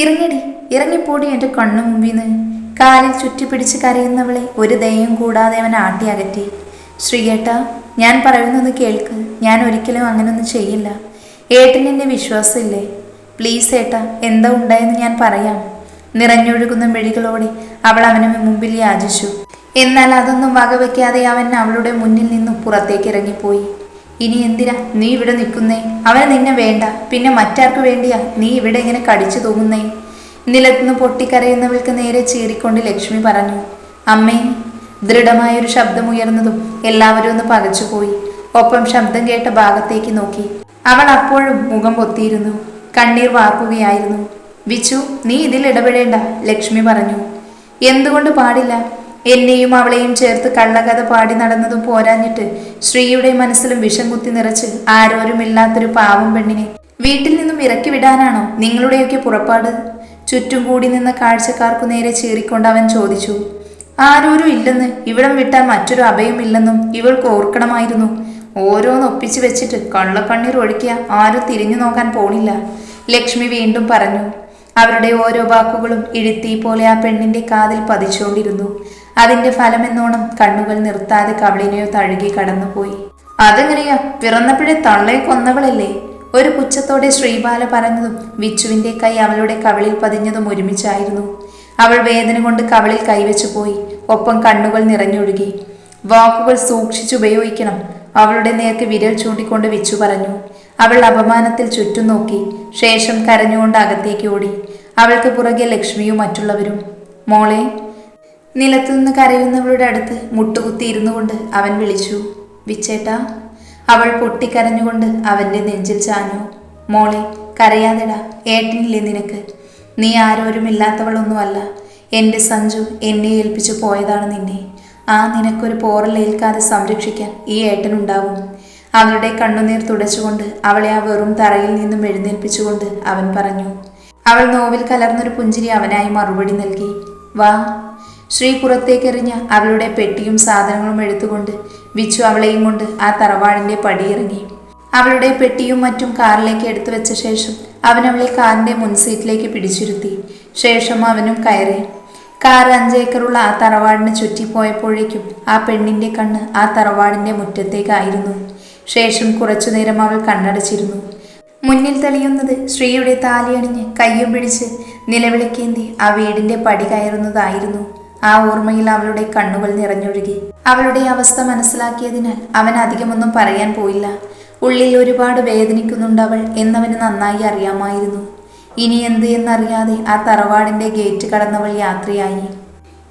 ഇറങ്ങിടി ഇറങ്ങിപ്പോടി എന്റെ കണ്ണു മുമ്പിന്ന്. കാലിൽ ചുറ്റിപ്പിടിച്ച് കരയുന്നവളെ ഒരു ദയം കൂടാതെ അവൻ ആട്ടി അകറ്റി. ശ്രീയേട്ട ഞാൻ പറയുന്നത് കേൾക്ക്. ഞാൻ ഒരിക്കലും അങ്ങനൊന്നും ചെയ്യില്ല. ഏട്ടൻ എന്നെ വിശ്വാസമില്ലേ? പ്ലീസ് ഏട്ടാ എന്താ ഉണ്ടായെന്ന് ഞാൻ പറയാം. നിറഞ്ഞൊഴുകുന്ന മെഴികളോടെ അവൾ അവന് മുമ്പിൽ യാചിച്ചു. എന്നാൽ അതൊന്നും വകവെക്കാതെ അവൻ അവളുടെ മുന്നിൽ നിന്നും പുറത്തേക്ക് ഇറങ്ങിപ്പോയി. ഇനി എന്തിനാ നീ ഇവിടെ നിൽക്കുന്നേ? അവന് നിന്നെ വേണ്ട. പിന്നെ മറ്റാർക്ക് വേണ്ടിയാ നീ ഇവിടെ ഇങ്ങനെ കടിച്ചു തൂങ്ങുന്നേ? നിലത്തുനിന്ന് പൊട്ടിക്കരയുന്നവൾക്ക് നേരെ ചീറിക്കൊണ്ട് ലക്ഷ്മി പറഞ്ഞു അമ്മേ ദൃഢമായൊരു ശബ്ദമുയർന്നതും എല്ലാവരും ഒന്ന് പകച്ചുപോയി. ഒപ്പം ശബ്ദം കേട്ട ഭാഗത്തേക്ക് നോക്കി. അവൾ അപ്പോഴും മുഖം പൊത്തിയിരുന്നു കണ്ണീർ വാർക്കുകയായിരുന്നു. വിച്ചു നീ ഇതിൽ ഇടപെടേണ്ട ലക്ഷ്മി പറഞ്ഞു. എന്തുകൊണ്ട് പാടില്ല? എന്നെയും അവളെയും ചേർത്ത് കള്ളകഥ പാടി നടന്നതും പോരാഞ്ഞിട്ട് ശ്രീയുടെ മനസ്സിലും വിഷം കുത്തി നിറച്ച് ആരോരുമില്ലാത്തൊരു പാവം പെണ്ണിനെ വീട്ടിൽ നിന്നും ഇറക്കി വിടാനാണോ നിങ്ങളുടെയൊക്കെ പുറപ്പാട്? ചുറ്റും കൂടി നിന്ന കാഴ്ചക്കാർക്കു നേരെ ചീറിക്കൊണ്ട് അവൻ ചോദിച്ചു ആരോരും ഇല്ലെന്ന് ഇവിടം വിട്ടാൽ മറ്റൊരു അഭയമില്ലെന്നും ഇവൾക്ക് ഓർക്കണമായിരുന്നു. ഓരോന്ന് ഒപ്പിച്ചു വെച്ചിട്ട് കള്ളക്കണ്ണീർ ഒഴുക്കിയ ആരും തിരിഞ്ഞു നോക്കാൻ പോണില്ല. ലക്ഷ്മി വീണ്ടും പറഞ്ഞു അവരുടെ ഓരോ വാക്കുകളും ഇഴുത്തി പോലെ ആ പെണ്ണിന്റെ കാതിൽ പതിച്ചുകൊണ്ടിരുന്നു. അതിന്റെ ഫലമെന്നോണം കണ്ണുകൾ നിർത്താതെ കവളിനെയോ തഴുകി കടന്നുപോയി. അതെങ്ങനെയാ? പിറന്നപ്പോഴേ തള്ളയെ കൊന്നവളല്ലേ? ഒരു പുച്ഛത്തോടെ ശ്രീബാല പറഞ്ഞതും വിച്ചുവിന്റെ കൈ അവളുടെ കവിളിൽ പതിഞ്ഞതും ഒരുമിച്ചായിരുന്നു. അവൾ വേദന കൊണ്ട് കവളിൽ കൈവച്ചു പോയി. ഒപ്പം കണ്ണുകൾ നിറഞ്ഞൊഴുകി. വാക്കുകൾ സൂക്ഷിച്ചുപയോഗിക്കണം അവളുടെ നേർക്ക് വിരൽ ചൂണ്ടിക്കൊണ്ട് വിച്ചു പറഞ്ഞു. അവൾ അപമാനത്തിൽ ചുറ്റും നോക്കി. ശേഷം കരഞ്ഞുകൊണ്ട് അകത്തേക്ക് ഓടി. അവൾക്ക് പുറകെ ലക്ഷ്മിയും മറ്റുള്ളവരും. മോളെ നിലത്തുനിന്ന് കരയുന്നവളുടെ അടുത്ത് മുട്ടുകുത്തി കൊണ്ട് അവൻ വിളിച്ചു. വിച്ചേട്ടാ അവൾ പൊട്ടിക്കരഞ്ഞുകൊണ്ട് അവന്റെ നെഞ്ചിൽ ചാഞ്ഞു. മോളെ കരയാതെടാ ഏട്ടനില്ലേ നിനക്ക്? നീ ആരോരുമില്ലാത്തവളൊന്നുമല്ല. എന്റെ സഞ്ജു എന്നെ ഏൽപ്പിച്ചു പോയതാണ് നിന്നെ. ആ നിനക്കൊരു പോറലേൽക്കാതെ സംരക്ഷിക്കാൻ ഈ ഏട്ടനുണ്ടാവും അവളുടെ കണ്ണുനീർ തുടച്ചുകൊണ്ട് അവളെ ആ വെറും തറയിൽ നിന്നും എഴുന്നേൽപ്പിച്ചുകൊണ്ട് അവൻ പറഞ്ഞു. അവൾ നോവിൽ കലർന്നൊരു പുഞ്ചിരി അവനായി മറുപടി നൽകി. വാ. ശ്രീ പുറത്തേക്കെറിഞ്ഞ് അവളുടെ പെട്ടിയും സാധനങ്ങളും എടുത്തുകൊണ്ട് വിച്ചു അവളെയും കൊണ്ട് ആ തറവാടിന്റെ പടിയിറങ്ങി. അവളുടെ പെട്ടിയും മറ്റും കാറിലേക്ക് എടുത്തു വെച്ച ശേഷം അവൻ അവളെ കാറിന്റെ മുൻസീറ്റിലേക്ക് പിടിച്ചിരുത്തി. ശേഷം അവനും കയറി. കാർ അഞ്ചേക്കറുള്ള ആ തറവാടിന് ചുറ്റിപ്പോയപ്പോഴേക്കും ആ പെണ്ണിന്റെ കണ്ണ് ആ തറവാടിന്റെ മുറ്റത്തേക്കായിരുന്നു. ശേഷം കുറച്ചുനേരം അവൾ കണ്ണടച്ചിരുന്നു. മുന്നിൽ തെളിയുന്നത് ശ്രീയുടെ താലിയണിഞ്ഞ് കയ്യും പിടിച്ച് നിലവിളിക്കേന്തി ആ വീടിന്റെ പടി കയറുന്നതായിരുന്നു. ആ ഓർമ്മയിൽ അവളുടെ കണ്ണുകൾ നിറഞ്ഞൊഴുകി. അവളുടെ അവസ്ഥ മനസ്സിലാക്കിയതിനാൽ അവൻ അധികമൊന്നും പറയാൻ പോയില്ല. ഉള്ളിൽ ഒരുപാട് വേദനിക്കുന്നുണ്ടവൾ എന്നവന് നന്നായി അറിയാമായിരുന്നു. ഇനി എന്ത് എന്നറിയാതെ ആ തറവാടിന്റെ ഗേറ്റ് കടന്നവൾ യാത്രയായി.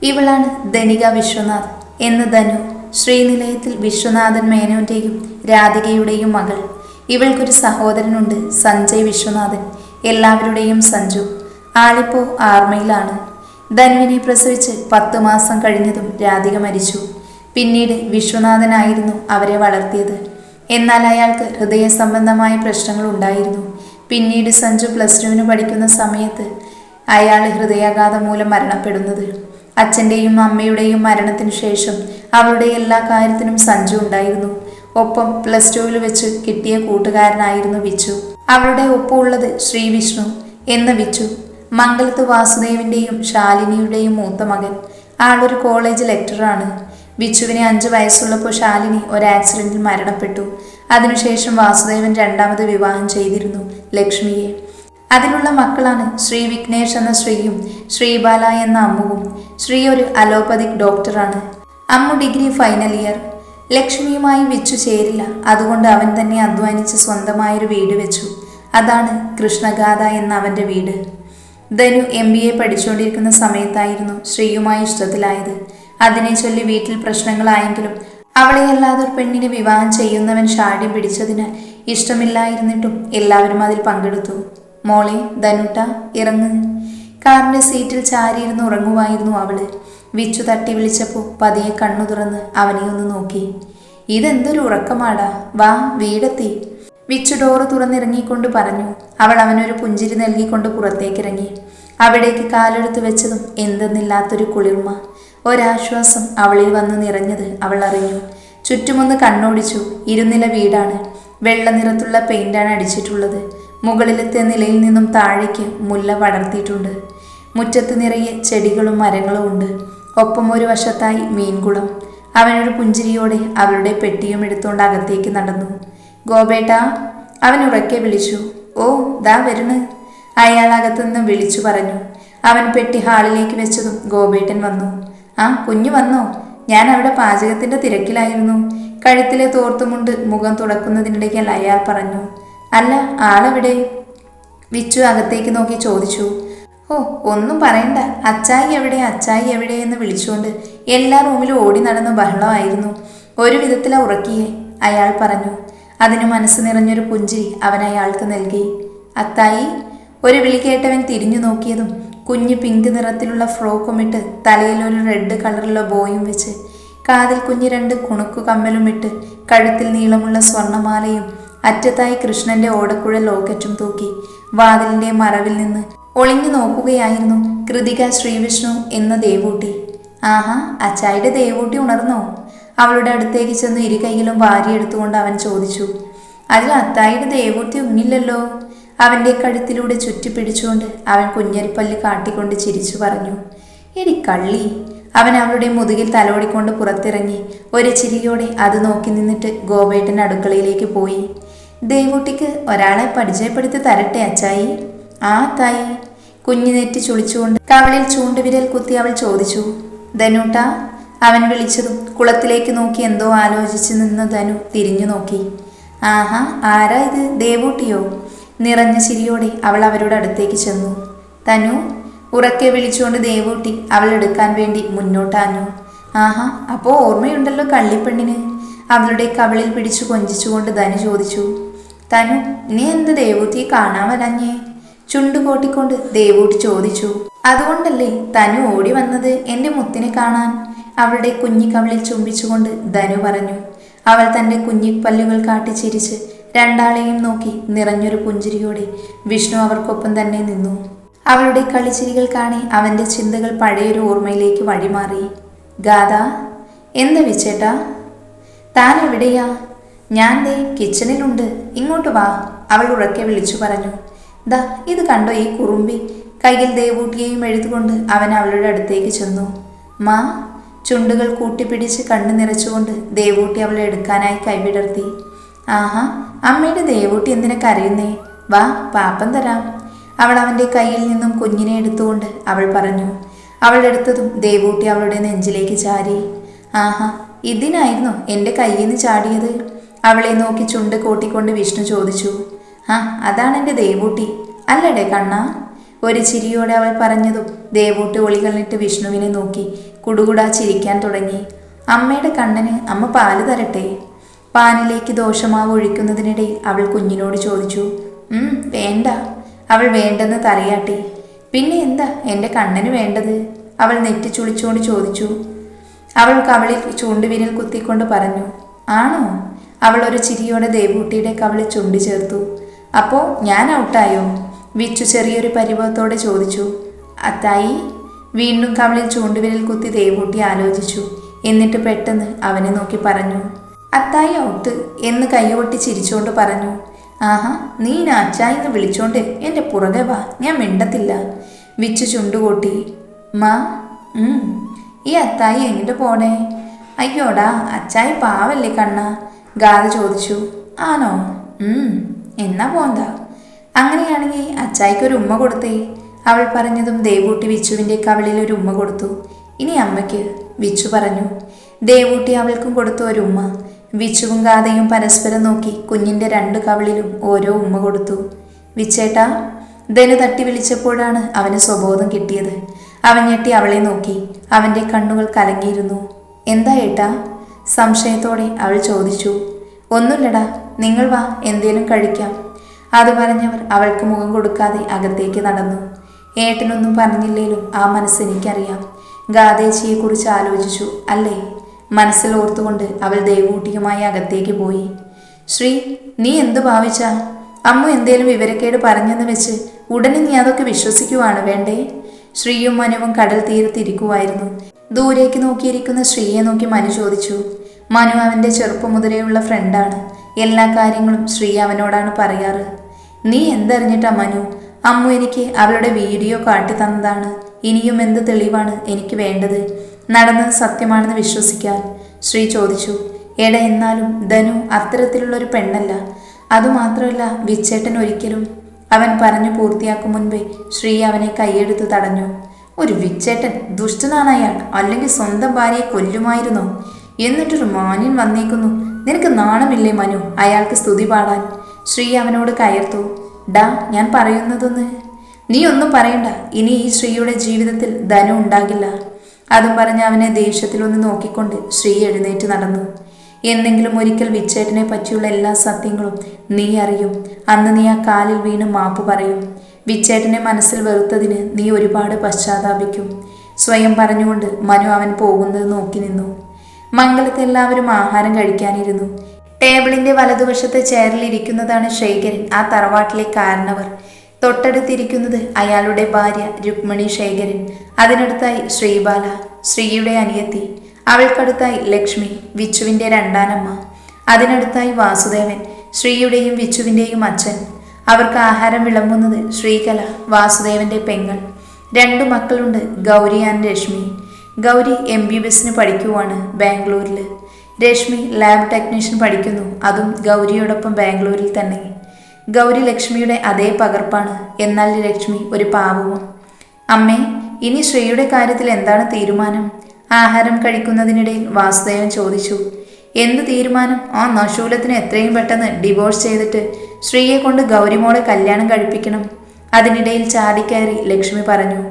ഇവളാണ് ധനിക വിശ്വനാഥ് എന്ന് ധനു ശ്രീനിലയത്തിൽ വിശ്വനാഥൻ മേനോന്റെയും രാധികയുടെയും മകൾ. ഇവൾക്കൊരു സഹോദരനുണ്ട് സഞ്ജയ് വിശ്വനാഥൻ. എല്ലാവരുടെയും സഞ്ജു. ആളിപ്പോ ആർമയിലാണ്. ധനുവിനെ പ്രസവിച്ച് പത്ത് മാസം കഴിഞ്ഞതും രാധിക മരിച്ചു. പിന്നീട് വിശ്വനാഥനായിരുന്നു അവരെ വളർത്തിയത്. എന്നാൽ അയാൾക്ക് ഹൃദയ സംബന്ധമായ പ്രശ്നങ്ങൾ ഉണ്ടായിരുന്നു. പിന്നീട് സഞ്ജു പ്ലസ് ടുവിന് പഠിക്കുന്ന സമയത്ത് അയാൾ ഹൃദയാഘാതം മൂലം മരണപ്പെടുന്നത്. അച്ഛന്റെയും അമ്മയുടെയും മരണത്തിന് ശേഷം അവരുടെ എല്ലാ കാര്യത്തിനും സഞ്ജു ഉണ്ടായിരുന്നു. ഒപ്പം പ്ലസ് ടുവിൽ വെച്ച് കിട്ടിയ കൂട്ടുകാരനായിരുന്നു വിച്ചു. അവളുടെ ഒപ്പമുള്ളത് ശ്രീവിഷ്ണു എന്ന വിച്ചു. മംഗലത്ത് വാസുദേവിന്റെയും ശാലിനിയുടെയും മൂത്ത മകൻ. ആളൊരു കോളേജ് ലെക്ചറാണ് വിച്ചുവിനെ അഞ്ച് വയസ്സുള്ളപ്പോൾ ശാലിനി ഒരു ആക്സിഡന്റിൽ മരണപ്പെട്ടു. അതിനുശേഷം വാസുദേവൻ രണ്ടാമത് വിവാഹം ചെയ്തിരുന്നു ലക്ഷ്മിയെ. അതിലുള്ള മക്കളാണ് ശ്രീ വിഘ്നേഷ് എന്ന ശ്രീയും ശ്രീബാല എന്ന അമ്മുവും. ശ്രീ ഒരു അലോപ്പതിക് ഡോക്ടറാണ് അമ്മു ഡിഗ്രി ഫൈനൽ ഇയർ ലക്ഷ്മിയുമായി വിച്ചു ചേരില്ല. അതുകൊണ്ട് അവൻ തന്നെ അധ്വാനിച്ച് സ്വന്തമായൊരു വീട് വെച്ചു. അതാണ് കൃഷ്ണഗാഥ എന്ന അവന്റെ വീട്. ധനു എം ബി എ പഠിച്ചുകൊണ്ടിരിക്കുന്ന സമയത്തായിരുന്നു ശ്രീയുമായി ഇഷ്ടത്തിലായത്. അതിനെ ചൊല്ലി വീട്ടിൽ പ്രശ്നങ്ങളായെങ്കിലും അവളെ അല്ലാതെ ഒരു പെണ്ണിനെ വിവാഹം ചെയ്യുന്നവൻ ഷാഡി പിടിച്ചതിനാൽ ഇഷ്ടമില്ലായിരുന്നിട്ടും എല്ലാവരും അതിൽ പങ്കെടുത്തു. മോളെ ധനുട്ട ഇറങ്ങ്. കാറിന്റെ സീറ്റിൽ ചാരിയിരുന്ന് ഉറങ്ങുമായിരുന്നു അവൾ. വിച്ചു തട്ടി വിളിച്ചപ്പോൾ പതിയെ കണ്ണു തുറന്ന് അവനെ ഒന്ന് നോക്കി. ഇതെന്തൊരു ഉറക്കമാടാ. വാ വീടെത്തി. വിച്ചു ഡോറ് തുറന്നിറങ്ങിക്കൊണ്ട് പറഞ്ഞു. അവൾ അവനൊരു പുഞ്ചിരി നൽകിക്കൊണ്ട് പുറത്തേക്കിറങ്ങി. അവിടേക്ക് കാലെടുത്ത് വെച്ചതും എന്തെന്നില്ലാത്തൊരു കുളിർമ. ഒരാശ്വാസം അവളിൽ വന്ന് നിറഞ്ഞത് അവൾ അറിഞ്ഞു. ചുറ്റുമൊന്ന് കണ്ണോടിച്ചു. ഇരുനില വീടാണ്. വെള്ള നിറത്തുള്ള പെയിന്റാണ് അടിച്ചിട്ടുള്ളത്. മുകളിലത്തെ നിലയിൽ നിന്നും താഴേക്ക് മുല്ല പടർത്തിയിട്ടുണ്ട് മുറ്റത്ത് നിറയെ ചെടികളും മരങ്ങളും ഉണ്ട്. ഒപ്പം ഒരു വശത്തായി മീൻകുളം. അവനൊരു പുഞ്ചിരിയോടെ അവളുടെ പെട്ടിയും എടുത്തുകൊണ്ട് അകത്തേക്ക് നടന്നു. ഗോപേട്ട അവൻ ഉറക്കെ വിളിച്ചു. ഓ ദാ വരുന്നു. അയാൾ അകത്തുനിന്ന് വിളിച്ചു പറഞ്ഞു. അവൻ പെട്ടി ഹാളിലേക്ക് വെച്ചതും ഗോപേട്ടൻ വന്നു. ആ കുഞ്ഞു വന്നോ? ഞാൻ അവിടെ പാചകത്തിന്റെ തിരക്കിലായിരുന്നു. കഴുത്തിലെ തോർത്തുമുണ്ട് മുഖം തുടക്കുന്നതിനിടയ്ക്ക് അയാൾ പറഞ്ഞു. അല്ല ആളെവിടെ? വിച്ചു അകത്തേക്ക് നോക്കി ചോദിച്ചു. ഓ ഒന്നും പറയണ്ട. അച്ചായി എവിടെ? അച്ചായി എവിടെ? എന്ന് വിളിച്ചുകൊണ്ട് എല്ലാ റൂമിലും ഓടി നടന്ന ബഹളമായിരുന്നു ഒരു വിധത്തിലാ ഉറക്കിയെ അയാൾ പറഞ്ഞു. അതിന് മനസ്സ് നിറഞ്ഞൊരു പുഞ്ചിരി അവൻ അയാൾക്ക് നൽകി. അത്തായി ഒരു വിളി കേട്ടവൻ തിരിഞ്ഞു നോക്കിയതും കുഞ്ഞു പിങ്ക് നിറത്തിലുള്ള ഫ്രോക്കും ഇട്ട് തലയിൽ ഒരു റെഡ് കളറുള്ള ബോയും വെച്ച് കാതിൽ കുഞ്ഞു രണ്ട് കുണുക്കു കമ്മലും ഇട്ട് കഴുത്തിൽ നീളമുള്ള സ്വർണമാലയും അറ്റത്തായി കൃഷ്ണന്റെ ഓടക്കുഴൽ ലോക്കറ്റും തൂക്കി വാതിലിന്റെ മറവിൽ നിന്ന് ഒളിഞ്ഞു നോക്കുകയായിരുന്നു. കൃതിക ശ്രീവിഷ്ണു എന്ന ദേവൂട്ടി. ആഹാ അച്ചായുടെ ദേവൂട്ടി ഉണർന്നോ? അവളുടെ അടുത്തേക്ക് ചെന്ന് ഇരു കൈയിലും വാരിയെടുത്തുകൊണ്ട് അവൻ ചോദിച്ചു അതിൽ അത്തായുടെ ദേവൂട്ടി ഉങ്ങില്ലല്ലോ അവന്റെ കഴുത്തിലൂടെ ചുറ്റി പിടിച്ചുകൊണ്ട് അവൻ കുഞ്ഞരിപ്പല്ല് കാട്ടിക്കൊണ്ട് ചിരിച്ചു പറഞ്ഞു എടി കള്ളി. അവൻ അവളുടെ മുതുകിൽ തലോടിക്കൊണ്ട് പുറത്തിറങ്ങി ഒരു ചിരിയോടെ അത് നോക്കി നിന്നിട്ട് ഗോപേട്ടൻ അടുക്കളയിലേക്ക് പോയി ദേവൂട്ടിക്ക് ഒരാളെ പരിചയപ്പെടുത്തി തരട്ടെ അച്ചായി? ആ തായി കുഞ്ഞു നെറ്റി ചുളിച്ചുകൊണ്ട് കവളിൽ ചൂണ്ടുവിരൽ കുത്തി അവൾ ചോദിച്ചു ധനുട്ട? അവൻ വിളിച്ചതും കുളത്തിലേക്ക് നോക്കി എന്തോ ആലോചിച്ച് നിന്ന് ധനു തിരിഞ്ഞു നോക്കി. ആഹാ ആരാ ഇത്? ദേവൂട്ടിയോ? നിറഞ്ഞ ചിരിയോടെ അവൾ അവരുടെ അടുത്തേക്ക് ചെന്നു. തനു ഉറക്കെ വിളിച്ചുകൊണ്ട് ദേവൂട്ടി അവൾ എടുക്കാൻ വേണ്ടി മുന്നോട്ടാഞ്ഞു ആഹാ അപ്പോൾ ഓർമ്മയുണ്ടല്ലോ കള്ളിപ്പെണ്ണിന്? അവളുടെ കവളിൽ പിടിച്ചു കൊഞ്ചിച്ചുകൊണ്ട് ധനു ചോദിച്ചു. തനു നീ എന്ത് ദേവൂട്ടിയെ കാണാൻ വരാഞ്ഞേ? ചുണ്ടുകൂട്ടിക്കൊണ്ട് ദേവൂട്ടി ചോദിച്ചു അതുകൊണ്ടല്ലേ തനു ഓടി വന്നത് എന്റെ മുത്തിനെ കാണാൻ? അവളുടെ കുഞ്ഞിക്കവളിൽ ചുംബിച്ചുകൊണ്ട് ധനു പറഞ്ഞു അവൾ തന്റെ കുഞ്ഞിപ്പല്ലുകൾ കാട്ടിച്ചിരിച്ച് രണ്ടാളെയും നോക്കി നിറഞ്ഞൊരു പുഞ്ചിരിയോടെ വിഷ്ണു അവർക്കൊപ്പം തന്നെ നിന്നു. അവളുടെ കളിച്ചിരികൾ കാണി അവന്റെ ചിന്തകൾ പഴയൊരു ഓർമ്മയിലേക്ക് വഴിമാറി. ഗാഥ എന്ത് വിച്ചേട്ടാ? താൻ എവിടെയാ? ഞാൻ ദേ കിച്ചണിലുണ്ട് ഇങ്ങോട്ട് വാ അവൾ ഉറക്കെ വിളിച്ചു പറഞ്ഞു. ദാ ഇത് കണ്ടോ ഈ കുറുമ്പി? കയ്യിൽ ദേവൂട്ടിയെയും എഴുതുകൊണ്ട് അവൻ അവളുടെ അടുത്തേക്ക് ചെന്നു. മാ ചുണ്ടുകൾ കൂട്ടിപ്പിടിച്ച് കണ്ണു നിറച്ചുകൊണ്ട് ദേവൂട്ടി അവളെ എടുക്കാനായി കൈവിടർത്തി. ആഹാ അമ്മയുടെ ദേവൂട്ടി എന്തിനെ കരയുന്നേ? വാ പാപ്പം തരാം. അവൾ അവന്റെ കയ്യിൽ നിന്നും കുഞ്ഞിനെ എടുത്തുകൊണ്ട് അവൾ പറഞ്ഞു. അവൾ എടുത്തതും ദേവൂട്ടി അവളുടെ നെഞ്ചിലേക്ക് ചാരി. ആഹാ ഇതിനായിരുന്നു എന്റെ കയ്യിൽ നിന്ന് ചാടിയത്? അവളെ നോക്കി ചുണ്ട് കൂട്ടിക്കൊണ്ട് വിഷ്ണു ചോദിച്ചു. ആ അതാണ് എന്റെ ദേവൂട്ടി. അല്ലടേ കണ്ണ. ഒരു ചിരിയോടെ അവൾ പറഞ്ഞതും ദേവൂട്ടി ഒളികളിട്ട് വിഷ്ണുവിനെ നോക്കി കുടുകുടാ ചിരിക്കാൻ തുടങ്ങി. അമ്മയുടെ കണ്ണന് അമ്മ പാൽ തരട്ടെ. പാനിലേക്ക് ദോഷമാവ് ഒഴിക്കുന്നതിനിടയിൽ അവൾ കുഞ്ഞിനോട് ചോദിച്ചു വേണ്ട. അവൾ വേണ്ടെന്ന് തലയാട്ടി. പിന്നെ എന്താ എന്റെ കണ്ണന് വേണ്ടത്? അവൾ നെറ്റി ചുളിച്ചുകൊണ്ട് ചോദിച്ചു. അവൾ കവളിൽ ചൂണ്ടുവിരൽ കുത്തിക്കൊണ്ട് പറഞ്ഞു ആണോ? അവൾ ഒരു ചിരിയോടെ ദേവൂട്ടിയുടെ കവളിൽ ചുണ്ടി ചേർത്തു അപ്പോ ഞാൻ ഔട്ടായോ? വിച്ചു ചെറിയൊരു പരിഭവത്തോടെ ചോദിച്ചു. അത്തായി വീണ്ടും കവളിൽ ചൂണ്ടുവിരൽ കുത്തി ദേവൂട്ടി ആലോചിച്ചു. എന്നിട്ട് പെട്ടെന്ന് അവനെ നോക്കി പറഞ്ഞു. അത്തായി ഔട്ട് എന്ന് കൈകൊട്ടി ചിരിച്ചുകൊണ്ട് പറഞ്ഞു. ആഹാ നീ അച്ചായിന്ന് വിളിച്ചോണ്ട് എന്റെ പുറകെ വാ ഞാൻ മിണ്ടത്തില്ല. വിച്ചു ചുണ്ടുകൂട്ടി. മാ ഈ അത്തായി എങ്ങോട്ട് പോണേ? അയ്യോടാ അച്ചായി പാവല്ലേ കണ്ണ. ഗാഥ ചോദിച്ചു. ആണോ? എന്നാ പോന്ത? അങ്ങനെയാണെങ്കിൽ അച്ചായിക്ക് ഒരു ഉമ്മ കൊടുത്തേ. അവൾ പറഞ്ഞതും ദേവൂട്ടി വിച്ചുവിന്റെ കവളിൽ ഒരു ഉമ്മ കൊടുത്തു. ഇനി അമ്മയ്ക്ക് വിച്ചു പറഞ്ഞു. ദേവൂട്ടി അവൾക്കും കൊടുത്തു ഒരു ഉമ്മ. വിച്ചുവും ഗാഥയും പരസ്പരം നോക്കി കുഞ്ഞിന്റെ രണ്ട് കവളിലും ഓരോ ഉമ്മ കൊടുത്തു. വിച്ചേട്ടാ ധനു തട്ടി വിളിച്ചപ്പോഴാണ് അവന് സ്വബോധം കിട്ടിയത്. അവൻ ഞെട്ടി അവളെ നോക്കി. അവന്റെ കണ്ണുകൾ കലങ്ങിയിരുന്നു. എന്താ ഏട്ടാ? സംശയത്തോടെ അവൾ ചോദിച്ചു. ഒന്നുമില്ലടാ നിങ്ങൾ വാ എന്തേലും കഴിക്കാം. അത് പറഞ്ഞവർ അവൾക്ക് മുഖം കൊടുക്കാതെ അകത്തേക്ക് നടന്നു. ഏട്ടനൊന്നും പറഞ്ഞില്ലേലും ആ മനസ്സ് എനിക്കറിയാം. ഗാദേശിയെ കുറിച്ച് ആലോചിച്ചു അല്ലേ? മനസ്സിൽ ഓർത്തുകൊണ്ട് അവൾ ദേവൂട്ടിയുമായി അകത്തേക്ക് പോയി. ശ്രീ നീ എന്തു ഭാവിച്ച? അമ്മ എന്തേലും വിവരക്കേട് പറഞ്ഞെന്ന് വെച്ച് ഉടനെ നീ അതൊക്കെ വിശ്വസിക്കുവാണ് വേണ്ടേ? ശ്രീയും മനുവും കടൽ തീരത്തിരിക്കുമായിരുന്നു ദൂരേക്ക് നോക്കിയിരിക്കുന്ന ശ്രീയെ നോക്കി മനു ചോദിച്ചു. മനു അവന്റെ ചെറുപ്പം മുതലേയുള്ള ഫ്രണ്ടാണ് എല്ലാ കാര്യങ്ങളും ശ്രീ അവനോടാണ് പറയാറ്. നീ എന്തറിഞ്ഞിട്ടാ മനു? അമ്മു എനിക്ക് അവളുടെ വീഡിയോ കാട്ടി തന്നതാണ്. ഇനിയും എന്ത് തെളിവാണ് എനിക്ക് വേണ്ടത്? നടന്നത് സത്യമാണെന്ന് വിശ്വസിക്കാൻ. ശ്രീ ചോദിച്ചു. എട എന്നാലും ധനു അത്തരത്തിലുള്ളൊരു പെണ്ണല്ല. അതുമാത്രമല്ല വിച്ചേട്ടൻ ഒരിക്കലും അവൻ പറഞ്ഞു പൂർത്തിയാക്കും മുൻപേ ശ്രീ അവനെ കൈയെടുത്ത് തടഞ്ഞു. ഒരു വിച്ചേട്ടൻ ദുഷ്ടനാണ് അയാൾ. അല്ലെങ്കിൽ സ്വന്തം ഭാര്യയെ കൊല്ലുമായിരുന്നോ? എന്നിട്ടൊരു മാന്യൻ വന്നേക്കുന്നു. നിനക്ക് നാണമില്ലേ മനു? അയാൾക്ക് സ്തുതി പാടാൻ. ശ്രീ അവനോട് കയർത്തു. ഡാ ഞാൻ പറയുന്നതൊന്ന്. നീ ഒന്നും പറയണ്ട. ഇനി ഈ ശ്രീയുടെ ജീവിതത്തിൽ ധനം ഉണ്ടാകില്ല. അതും പറഞ്ഞ് അവനെ ദേഷ്യത്തിലൊന്ന് നോക്കിക്കൊണ്ട് ശ്രീ എഴുന്നേറ്റ് നടന്നു. എന്നെങ്കിലും ഒരിക്കൽ വിച്ചേട്ടനെ പറ്റിയുള്ള എല്ലാ സത്യങ്ങളും നീ അറിയും. അന്ന് നീ ആ കാലിൽ വീണ് മാപ്പ് പറയും. വിച്ചേട്ടനെ മനസ്സിൽ വെറുത്തതിന് നീ ഒരുപാട് പശ്ചാത്താപിക്കും. സ്വയം പറഞ്ഞുകൊണ്ട് മനു അവൻ പോകുന്നത് നോക്കി നിന്നു. മംഗലത്ത് എല്ലാവരും ആഹാരം കഴിക്കാനിരുന്നു. ടേബിളിന്റെ വലതുവശത്തെ ചെയറിൽ ഇരിക്കുന്നതാണ് ശേഖരൻ ആ തറവാട്ടിലെ കാരണവർ. തൊട്ടടുത്തിരിക്കുന്നത് അയാളുടെ ഭാര്യ രുക്മിണി ശേഖരൻ. അതിനടുത്തായി ശ്രീബാല ശ്രീയുടെ അനിയത്തി അവൾക്കടുത്തായി ലക്ഷ്മി വിച്ചുവിന്റെ രണ്ടാനമ്മ. അതിനടുത്തായി വാസുദേവൻ ശ്രീയുടെയും വിച്ചുവിന്റെയും അച്ഛൻ. അവർക്ക് ആഹാരം വിളമ്പുന്നത് ശ്രീകല വാസുദേവന്റെ പെങ്ങൾ. രണ്ടു മക്കളുണ്ട് Gauri and Rashmi. Gauri M B B എസിന് പഠിക്കുവാണ് ബാംഗ്ലൂരിൽ രശ്മി ലാബ് ടെക്നീഷ്യൻ പഠിക്കുന്നു. അതും ഗൗരിയോടൊപ്പം ബാംഗ്ലൂരിൽ തന്നെ. ഗൗരി ലക്ഷ്മിയുടെ അതേ പകർപ്പാണ്. എന്നാൽ ലക്ഷ്മി ഒരു പാവവും. അമ്മേ ഇനി ശ്രീയുടെ കാര്യത്തിൽ എന്താണ് തീരുമാനം? ആഹാരം കഴിക്കുന്നതിനിടയിൽ വാസുദേവൻ ചോദിച്ചു. എന്ത് തീരുമാനം? ആ നശൂലത്തിന് എത്രയും പെട്ടെന്ന് ഡിവോഴ്സ് ചെയ്തിട്ട് ശ്രീയെ കൊണ്ട് ഗൗരിമോളെ കല്യാണം കഴിപ്പിക്കണം. അതിനിടയിൽ ചാടിക്കയറി ലക്ഷ്മി പറഞ്ഞു.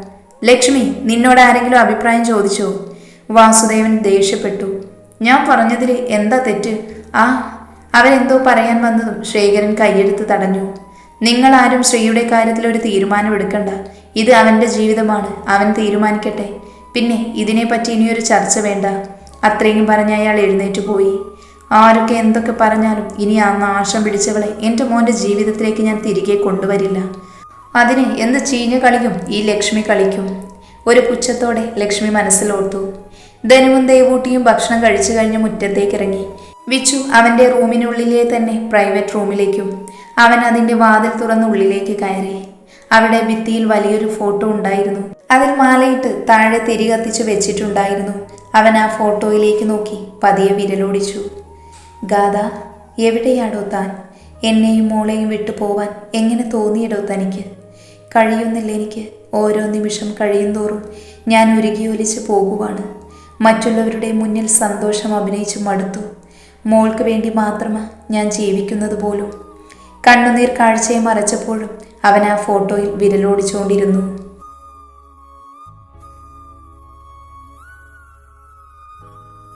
ലക്ഷ്മി നിന്നോട് ആരെങ്കിലും അഭിപ്രായം ചോദിച്ചോ? വാസുദേവൻ ദേഷ്യപ്പെട്ടു. ഞാൻ പറഞ്ഞതിൽ എന്താ തെറ്റ്? ആ അവരെന്തോ പറയാൻ വന്നതും ശേഖരൻ കൈയെടുത്ത് തടഞ്ഞു. നിങ്ങൾ ആരും ശ്രീയുടെ കാര്യത്തിൽ ഒരു തീരുമാനം എടുക്കണ്ട. ഇത് അവന്റെ ജീവിതമാണ്. അവൻ തീരുമാനിക്കട്ടെ. പിന്നെ ഇതിനെപ്പറ്റി ഇനിയൊരു ചർച്ച വേണ്ട. അത്രയും പറഞ്ഞ് അയാൾ എഴുന്നേറ്റ് പോയി. ആരൊക്കെ എന്തൊക്കെ പറഞ്ഞാലും ഇനി ആ നാശം പിടിച്ചവളെ എന്റെ മോന്റെ ജീവിതത്തിലേക്ക് ഞാൻ തിരികെ കൊണ്ടുവരില്ല. അതിന് എന്ത് ചീഞ്ഞു കളിയും ഈ ലക്ഷ്മി കളിക്കും. ഒരു പുച്ഛത്തോടെ ലക്ഷ്മി മനസ്സിലോർത്തു. ധനുവും ദേവൂട്ടിയും ഭക്ഷണം കഴിച്ചു കഴിഞ്ഞ് മുറ്റത്തേക്ക് ഇറങ്ങി വിച്ചു അവന്റെ റൂമിനുള്ളിലെ തന്നെ പ്രൈവറ്റ് റൂമിലേക്കും. അവൻ അതിന്റെ വാതിൽ തുറന്ന് ഉള്ളിലേക്ക് കയറി. അവിടെ ഭിത്തിയിൽ വലിയൊരു ഫോട്ടോ ഉണ്ടായിരുന്നു. അതിൽ മാലയിട്ട് താഴെ തിരി കത്തിച്ചു വെച്ചിട്ടുണ്ടായിരുന്നു. അവൻ ആ ഫോട്ടോയിലേക്ക് നോക്കി പതിയെ വിരലോടിച്ചു. ഗാഥ എവിടെയാണോ താൻ? എന്നെയും മോളെയും വിട്ടു പോവാൻ എങ്ങനെ തോന്നിയിടോ തനിക്ക്? കഴിയുന്നില്ല എനിക്ക്. ഓരോ നിമിഷം കഴിയുന്തോറും ഞാൻ ഉരുകി ഒലിച്ച് പോകുവാണ്. മറ്റുള്ളവരുടെ മുന്നിൽ സന്തോഷം അഭിനയിച്ചു മടുത്തു. മോൾക്ക് വേണ്ടി മാത്രമാ ഞാൻ ജീവിക്കുന്നത് പോലും. കണ്ണുനീർ കാഴ്ചയെ മറച്ചപ്പോഴും അവൻ ആ ഫോട്ടോയിൽ വിരലോടിച്ചുകൊണ്ടിരുന്നു